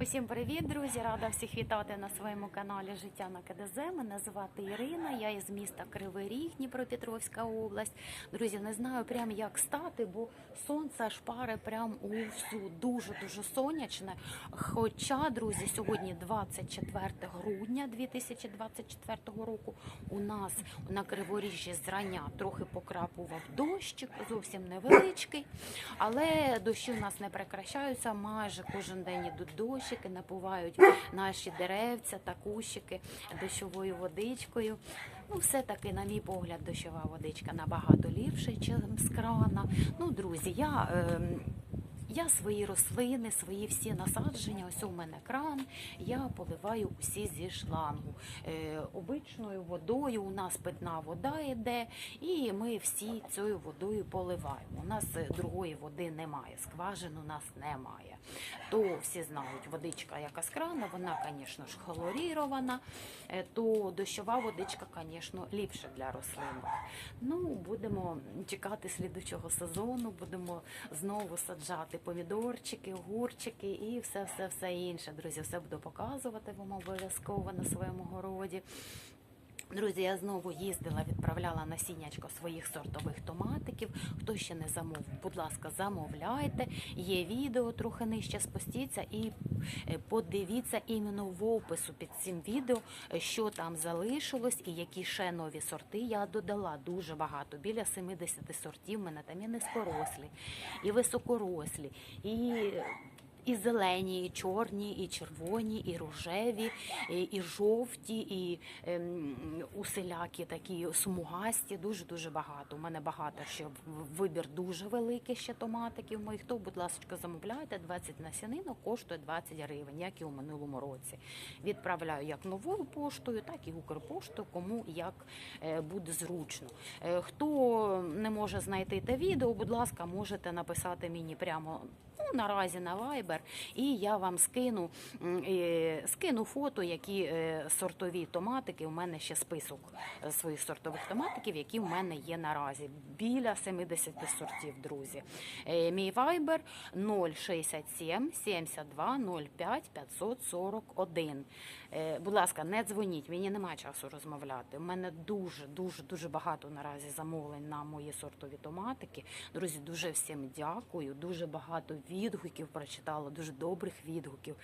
Усім привіт, друзі! Рада всіх вітати на своєму каналі Життя на КДЗ. Мене звати Ірина. Я із міста Кривий Ріг, Дніпропетровська область. Друзі, не знаю прям як стати, бо сонце аж пари прям у всю дуже дуже сонячне. Хоча, друзі, сьогодні 24 грудня 2024 року. У нас на Криворіжжі зрання трохи покрапував дощик, зовсім невеличкий, але дощі у нас не прекращаються. Майже кожен день ідуть дощики, напувають наші деревця та кущики дощовою водичкою. Ну, все-таки, на мій погляд, дощова водичка набагато ліпше, ніж з крана. Ну, друзі, я. ем, я свої рослини, свої всі насадження, ось у мене кран, я поливаю усі зі шлангу. Е, обичною водою у нас питна вода йде, і ми всі цією водою поливаємо. У нас е, другої води немає, скважин у нас немає. То всі знають, водичка, яка з крана, вона, звісно ж, хлорірована, е, то дощова водичка, звісно, ліпша для рослин. Ну, будемо чекати слідучого сезону, будемо знову саджати помідорчики, огурчики і все, все, все інше. Друзі, все буду показувати вам обов'язково на своєму городі. Друзі, я знову їздила, відправляла насіннячко своїх сортових томатиків. Хто ще не замовив, будь ласка, замовляйте. Є відео трохи нижче спустіться і е, подивіться іменно в опису під цим відео, що там залишилось і які ще нові сорти. Я додала дуже багато, біля 70 сортів. У мене там і низькорослі, і високорослі, і і зелені, і чорні, і червоні, і рожеві, і, і жовті, і ем, усілякі такі смугасті. Дуже дуже багато. У мене багато ще вибір дуже великий ще томатиків моїх. То, будь ласка, замовляйте 20 насінинок, коштує 20 гривень, як і у минулому році. Відправляю як новою поштою, так і Укрпоштою, кому як е, буде зручно. Е, Хто не може знайти те відео, будь ласка, можете написати мені прямо наразі на Viber, і я вам скину, скину фото, які е, сортові томатики. У мене ще список е, своїх сортових томатиків, які в мене є наразі. Біля 70 сортів, друзі. Е, Мій Viber 067 72 05 541. Е, Будь ласка, не дзвоніть, мені немає часу розмовляти. У мене дуже, дуже, дуже багато наразі замовлень на мої сортові томатики. Друзі, дуже всім дякую. Дуже багато відгуків прочитала, дуже добрих відгуків.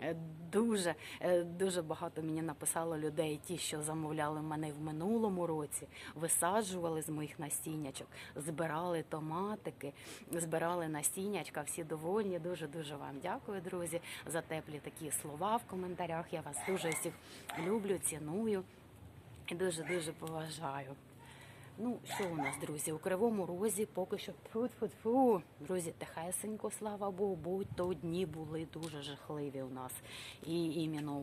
Е, Дуже, е, дуже багато мені написало людей, ті, що замовляли мене в минулому році, висаджували з моїх насіннячок, збирали томатики, збирали насіннячка. Всі довольні. Дуже дуже вам дякую, друзі, за теплі такі слова в коментарях. Я вас дуже всіх люблю, ціную і дуже дуже поважаю. Ну, що у нас, друзі, у кривому розі поки що фу-фу-фу. Друзі, тихесенько, слава Богу, будь то дні були дуже жахливі у нас. І іменно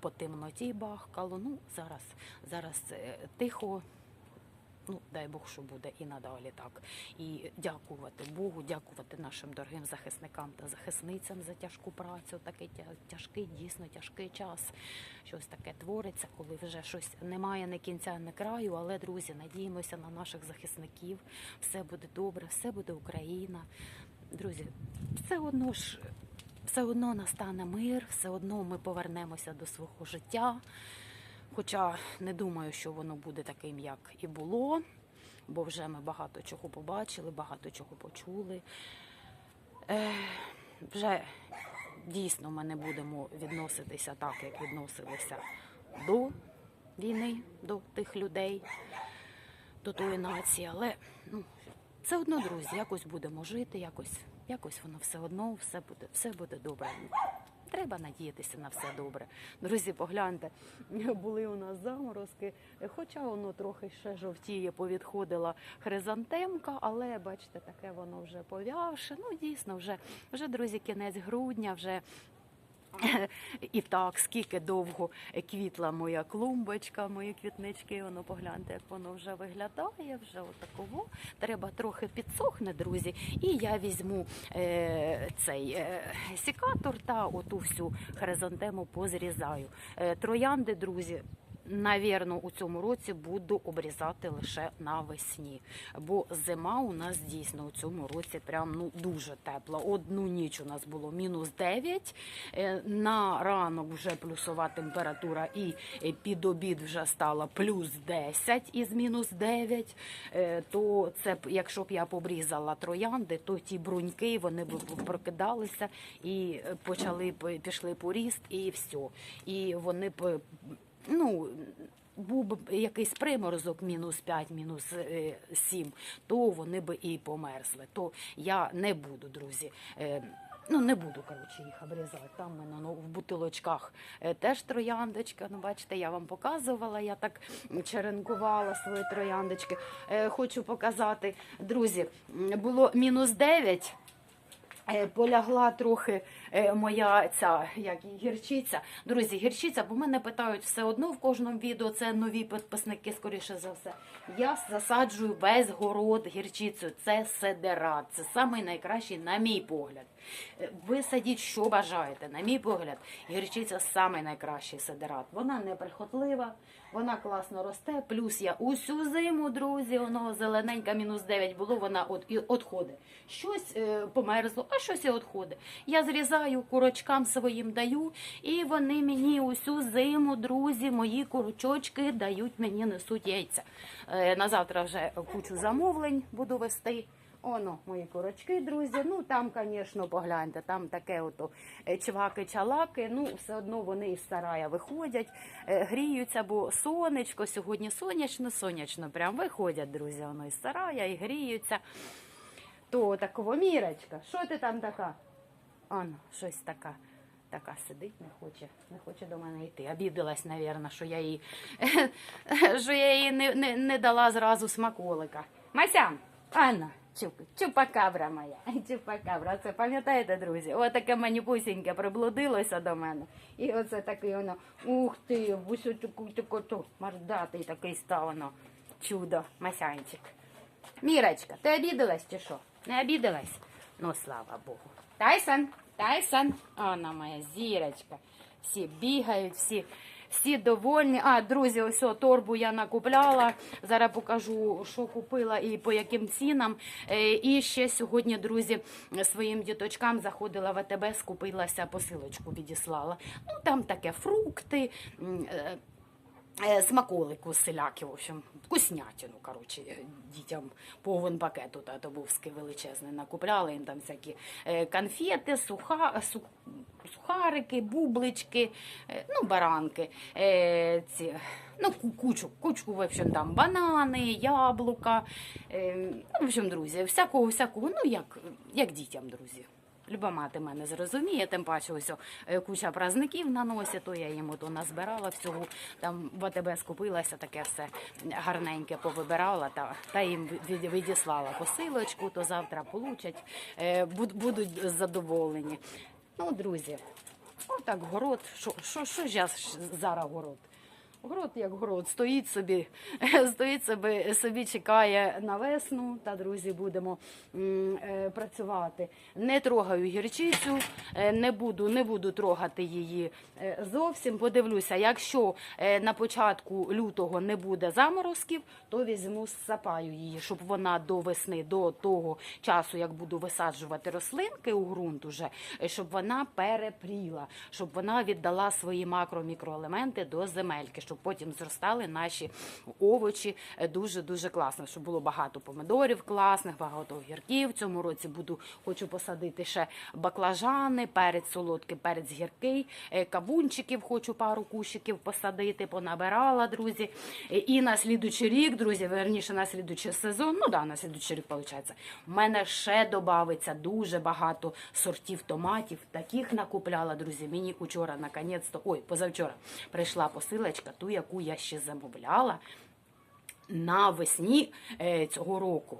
по темноті бахкало. Ну, зараз, зараз е, тихо. Ну, дай Бог, що буде і надалі так. І дякувати Богу, дякувати нашим дорогим захисникам та захисницям за тяжку працю. Такий тя- тяжкий, дійсно тяжкий час. Щось таке твориться, коли вже щось немає ні кінця, ні краю. Але, друзі, надіємося на наших захисників. Все буде добре, все буде Україна. Друзі, все одно ж. Все одно настане мир, все одно ми повернемося до свого життя. Хоча не думаю, що воно буде таким, як і було, бо вже ми багато чого побачили, багато чого почули. Е, вже дійсно ми не будемо відноситися так, як відносилися до війни, до тих людей, до тої нації. Але ну, все одно, друзі, якось будемо жити, якось, якось воно все одно, все буде, все буде добре. Треба надіятися на все добре. Друзі, погляньте, були у нас заморозки, хоча воно трохи ще жовтіє, повідходила хризантемка, але бачите, таке воно вже пов'явше. Ну, дійсно, вже, вже друзі, кінець грудня, вже і так, скільки довго квітла моя клумбочка, мої квітнички, воно погляньте, як воно вже виглядає, вже отаково. Треба трохи підсохне, друзі. І я візьму е, цей е, сікатор та оту всю хризантему позрізаю. Е, троянди, друзі. Навірно, у цьому році буду обрізати лише навесні, бо зима у нас дійсно у цьому році прям ну дуже тепла. Одну ніч у нас було мінус 9, е, на ранок вже плюсова температура, і е, під обід вже стала плюс 10 із мінус 9. Е, То це якщо б я побрізала троянди, то ті бруньки вони б прокидалися і почали б пішли по ріст, і все. І вони б ну. Був би якийсь приморозок мінус 5, мінус 7, то вони би і померзли. То я не буду, друзі. е, Ну, не буду, коротше, їх обрізати. Там мене ну, в бутилочках е, теж трояндочка. Ну, бачите, я вам показувала, я так черенкувала свої трояндочки. Е, Хочу показати, друзі, було мінус 9. Е, Полягла трохи е, моя ця як гірчиця. Друзі, гірчиця, бо мене питають все одно в кожному відео. Це нові підписники, скоріше за все. Я засаджую весь город гірчицею. Це седера. Це самий найкращий, на мій погляд. Ви садіть, що бажаєте. На мій погляд, гірчиця самий найкращий седерат. Вона неприхотлива, вона класно росте. Плюс я усю зиму, друзі, воно зелененька, мінус 9 було, вона от і отходить. Щось е, померзло, а щось і отходить. Я зрізаю курочкам своїм даю, і вони мені усю зиму, друзі, мої курочочки дають мені несуть яйця. Е, на завтра вже кучу замовлень буду вести. Оно, мої курочки, друзі. Ну там, звісно, погляньте, там таке ото е, чваки-чалаки. Ну, все одно вони із сарая виходять, е, гріються, бо сонечко сьогодні сонячно, сонячно. Прям виходять, друзі, воно із сарая і гріються. То такого мірочка, що ти там така? Ано, щось така. Така сидить, не хоче, не хоче до мене йти. Обідалась, навірно, що я їй, що я їй не, не, не дала зразу смаколика. Масян, Анна, чуп, чупакабра моя, чупакабра. Це пам'ятаєте, друзі? Отаке манюпусіньке приблудилося до мене. І оце такий воно, ух ти, ось таку таку мордатий такий став воно. Чудо, Масянчик. Мірочка, ти обідалась чи що? Не обідалась? Ну, слава Богу. Тайсон, Тайсон, Анна моя зірочка. Всі бігають, всі, всі довольні. А, друзі, ось о, торбу я накупляла. Зараз покажу, що купила і по яким цінам. Е, І ще сьогодні, друзі, своїм діточкам заходила в АТБ, скупилася, посилочку відіслала. Ну, там таке фрукти. Е, Смаколику селяки, в общем, вкуснятину, коротше, е, дітям повен пакет тут атобовський величезний накупляли їм там всякі е, конфети, суха, су, сухарики, бублички, ну, баранки, ці, ну, ку- кучу, кучку, в общем, там банани, яблука, ну, в общем, друзі, всякого, всякого, ну, як, як дітям, друзі. Люба мати мене зрозуміє, тим паче ось е, куча праздників на носі, то я їм ото назбирала всього, там в АТБ скупилася, таке все гарненьке повибирала та, та їм від- відіслала посилочку, то завтра получать, е, будуть задоволені. Ну, друзі, отак город, що, що, що зараз город? Город як город, стоїть собі, стоїть собі, собі чекає на весну. Та друзі, будемо е, працювати. Не трогаю гірчицю, е, не буду, не буду трогати її е, зовсім. Подивлюся, якщо на початку лютого не буде заморозків, то візьму сапаю її, щоб вона до весни, до того часу, як буду висаджувати рослинки у ґрунт, уже, щоб вона перепріла, щоб вона віддала свої макро-мікроелементи до земельки, щоб потім зростали наші овочі дуже дуже класно. Щоб було багато помидорів класних, багато огірків. В цьому році буду хочу посадити ще баклажани, перець солодкий, перець гіркий, е, кабунчиків хочу пару кущиків посадити, понабирала, друзі. Е, І на слідучий рік, друзі, верніше на слідучий сезон, ну да, на слідучий рік виходить, в мене ще додається дуже багато сортів томатів. Таких накупляла, друзі. Мені учора наконець-то, ой, позавчора прийшла посилочка, ту, яку я ще замовляла навесні е, цього року.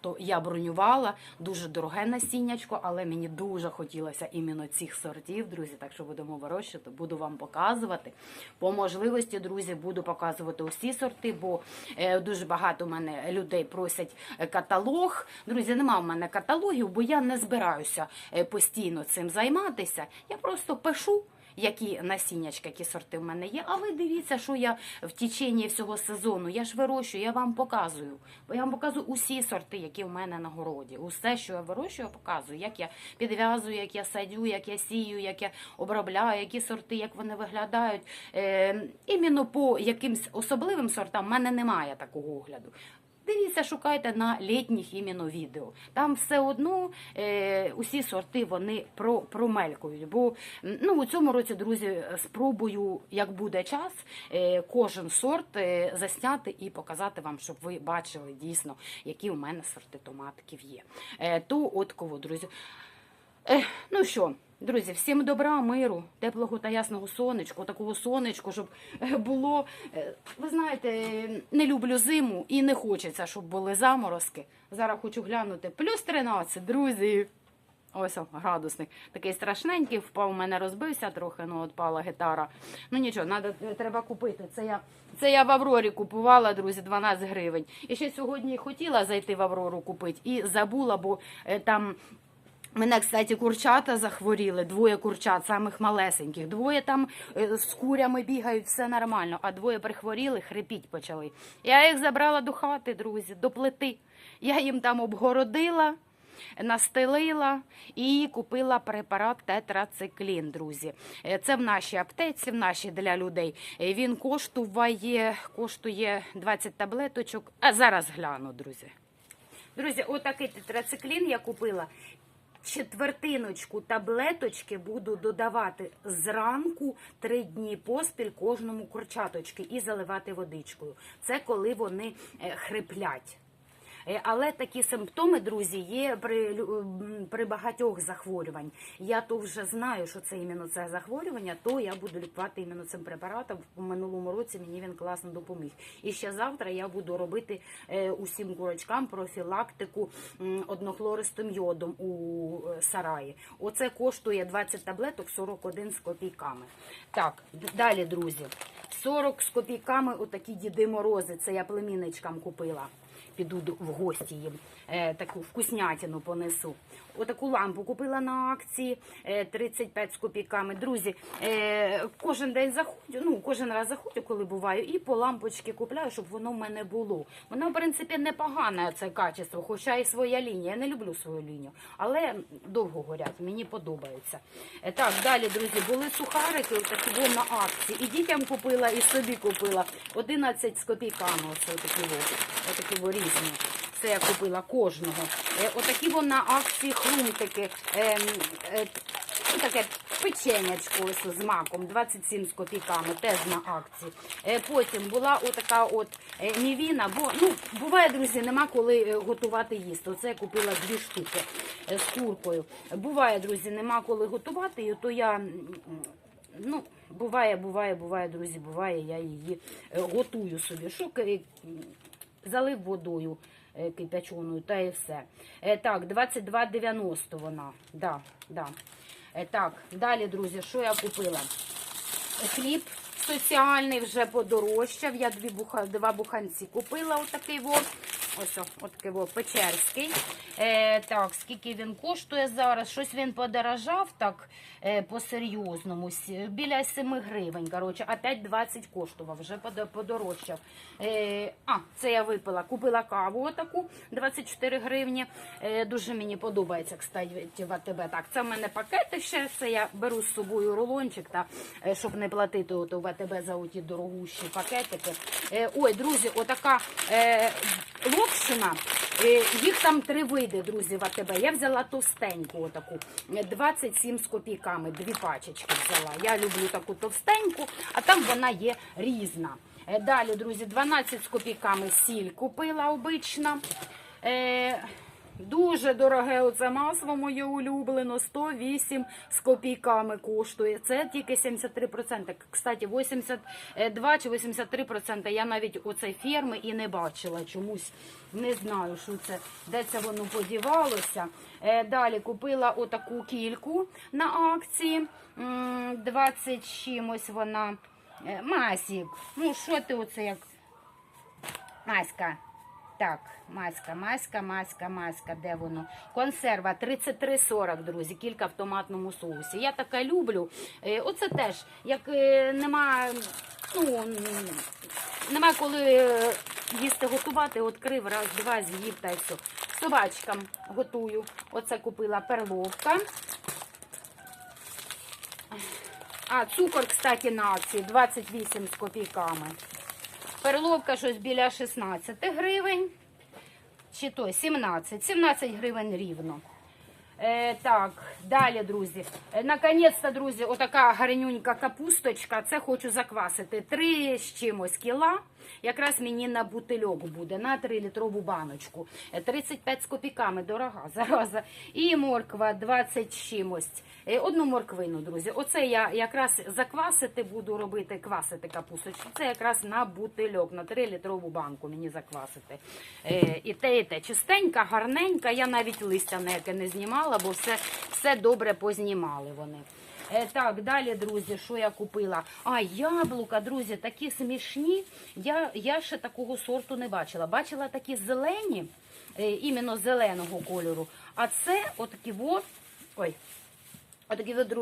То я бронювала дуже дороге насіннячко, але мені дуже хотілося іменно цих сортів, друзі. Так що будемо вирощувати, буду вам показувати. По можливості, друзі, буду показувати усі сорти, бо е, дуже багато мене людей просять е, каталог. Друзі, нема в мене каталогів, бо я не збираюся постійно цим займатися. Я просто пишу. Які насіннячка, які сорти в мене є. А ви дивіться, що я в течение всього сезону. Я ж вирощую, я вам показую. Я вам показую усі сорти, які в мене на городі. Усе, що я вирощую, я показую, як я підв'язую, як я садю, як я сію, як я обробляю, які сорти, як вони виглядають. Е, іменно по якимсь особливим сортам в мене немає такого огляду. Дивіться, шукайте на літніх іменно відео. Там все одно е, усі сорти вони про, промелькують. Бо ну, у цьому році, друзі, спробую, як буде час, е, кожен сорт е, засняти і показати вам, щоб ви бачили дійсно, які у мене сорти томатиків є. Е, то от кого, друзі. Е, ну що, друзі, всім добра, миру, теплого та ясного сонечку, такого сонечку, щоб е, було. е, Ви знаєте, е, не люблю зиму і не хочеться, щоб були заморозки. Зараз хочу глянути. Плюс 13, друзі. Ось о, градусник. Такий страшненький, впав, у мене розбився трохи, ну от пала гітара. Ну нічого, надо, треба купити. Це я, це я в Аврорі купувала, друзі, 12 гривень. І ще сьогодні хотіла зайти в Аврору купити і забула, бо е, там Мене, кстати, курчата захворіли, двоє курчат, самих малесеньких. Двоє там е, з курями бігають, все нормально, а двоє прихворіли, хрипіть почали. Я їх забрала до хати, друзі, до плити. Я їм там обгородила, настелила і купила препарат тетрациклін, друзі. Е, Це в нашій аптеці, в нашій для людей. Е, Він коштує, коштує 20 таблеточок. А зараз гляну, друзі. Друзі, отакий тетрациклін я купила. Четвертиночку таблеточки буду додавати зранку три дні поспіль кожному курчаточки і заливати водичкою. Це коли вони е, хриплять. Е, Але такі симптоми, друзі, є при, при багатьох захворювань. Я то вже знаю, що це іменно це захворювання, то я буду лікувати іменно цим препаратом. У минулому році мені він класно допоміг. І ще завтра я буду робити е, усім курочкам профілактику однохлористим йодом у е, сараї. Оце коштує 20 таблеток 41 з копійками. Так, далі, друзі. 40 з копійками отакі діди морози. Це я племінничкам купила піду в гості їм е, таку вкуснятину понесу. Отаку лампу купила на акції е, 35 з копійками. Друзі, е, кожен день заходжу, ну кожен раз заходжу, коли буваю, і по лампочки купляю, щоб воно в мене було. Воно, в принципі, непогане це качество, хоча і своя лінія. Я не люблю свою лінію, але довго горять, мені подобається. Е, так, далі, друзі, були сухарики, такі на акції. І дітям купила, і собі купила 11 з копійками. Оце такі отакі во різні. Це я купила кожного. Е, отакі на акції хрумтики. Е, е, ну, таке печенячко ось з маком, 27 з копійками, теж на акції. Е, потім була отака от мівіна, бо ну, буває, друзі, нема коли готувати їсти. Оце я купила дві штуки з куркою. Буває, друзі, нема коли готувати, і то я. Ну, буває, буває, буває, друзі, буває, я її готую собі. Що залив водою кипячоною, кипяченою, та і все. Е, Так, 22,90 вона. Да, да. Е, Так, далі, друзі, що я купила? Хліб соціальний вже подорожчав. Я дві буха, два буханці купила. Отакий во. Ось отакий во, печерський. Е, так, скільки він коштує зараз? Щось він подорожав так е, по-серйозному. Біля 7 гривень. Коротше, опять 20 коштував, вже подорожчав. Е, а, це я випила. Купила каву отаку 24 гривні. Е, дуже мені подобається, кстати, в АТБ. Так, це в мене пакети ще. Це я беру з собою рулончик, та, е, щоб не платити ото в АТБ за оті дорогущі пакетики. Е, ой, друзі, отака е, локшина. Е, їх там три види, друзі, в АТБ. Я взяла товстеньку отаку, е, 27 з копійками, дві пачечки взяла. Я люблю таку товстеньку, а там вона є різна. Е, Далі, друзі, 12 з копійками сіль купила обична. Дуже дороге оце масло моє улюблено, 108 з копійками коштує. Це тільки 73%. Кстати, 82 чи 83% я навіть оцей ферми і не бачила чомусь. Не знаю, що це, де це воно подівалося. Е, далі купила отаку кільку на акції. 20 з чимось вона. Е, Масік, ну що ти оце як? Маська. Так, маська, маська, маська, маська, де воно? Консерва 33,40, друзі, кілька в томатному соусі. Я таке люблю. Е, Оце теж, як е, нема, ну, нема коли е, їсти готувати, відкрив, раз, два, з'їв та й все. Собачкам готую. Оце купила перловка. А, цукор, кстати, на акції 28 з копійками. Перловка щось біля 16 гривень. Чи то 17. 17 гривень рівно. Е, так, далі, друзі. Е, наконець-то, друзі, отака гарнюнька капусточка. Це хочу заквасити. Три з чимось кіла. Якраз мені на бутильок буде, на 3-літрову баночку. Е, 35 з копійками, дорога, зараза. І морква 20 чимось. Е, Одну морквину, друзі. Оце я якраз заквасити буду робити, квасити капусточку. Це якраз на бутильок, на 3-літрову банку мені заквасити. Е, І те, і те. Чистенька, гарненька. Я навіть листя ніяке не знімала, бо все, все добре познімали вони. Е, так, далі, друзі, що я купила? А, яблука, друзі, такі смішні. Я, я ще такого сорту не бачила. Бачила такі зелені, е, іменно зеленого кольору. А це отакі от, ой, отакі друзі.